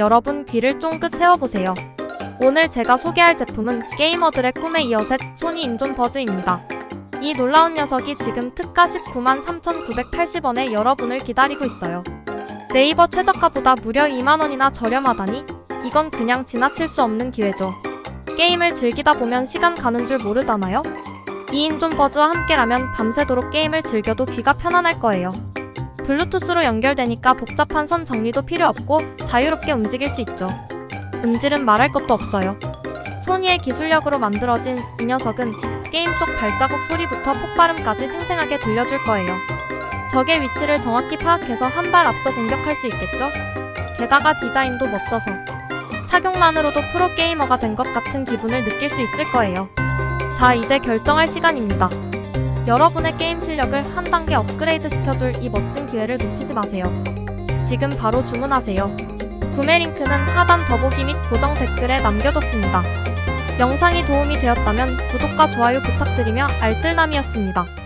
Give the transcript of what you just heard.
여러분 귀를 쫑긋 세워보세요. 오늘 제가 소개할 제품은 게이머들의 꿈의 이어셋 소니 인존 버즈입니다. 이 놀라운 녀석이 지금 특가 19만 3,980원에 여러분을 기다리고 있어요. 네이버 최저가보다 무려 2만원이나 저렴하다니 이건 그냥 지나칠 수 없는 기회죠. 게임을 즐기다 보면 시간 가는 줄 모르잖아요? 이 인존 버즈와 함께라면 밤새도록 게임을 즐겨도 귀가 편안할 거예요. 블루투스로 연결되니까 복잡한 선 정리도 필요 없고 자유롭게 움직일 수 있죠. 음질은 말할 것도 없어요. 소니의 기술력으로 만들어진 이 녀석은 게임 속 발자국 소리부터 폭발음까지 생생하게 들려줄 거예요. 적의 위치를 정확히 파악해서 한 발 앞서 공격할 수 있겠죠? 게다가 디자인도 멋져서 착용만으로도 프로게이머가 된 것 같은 기분을 느낄 수 있을 거예요. 자, 이제 결정할 시간입니다. 여러분의 게임 실력을 한 단계 업그레이드 시켜줄 이 멋진 기회를 놓치지 마세요. 지금 바로 주문하세요. 구매 링크는 하단 더보기 및 고정 댓글에 남겨뒀습니다. 영상이 도움이 되었다면 구독과 좋아요 부탁드리며 알뜰남이었습니다.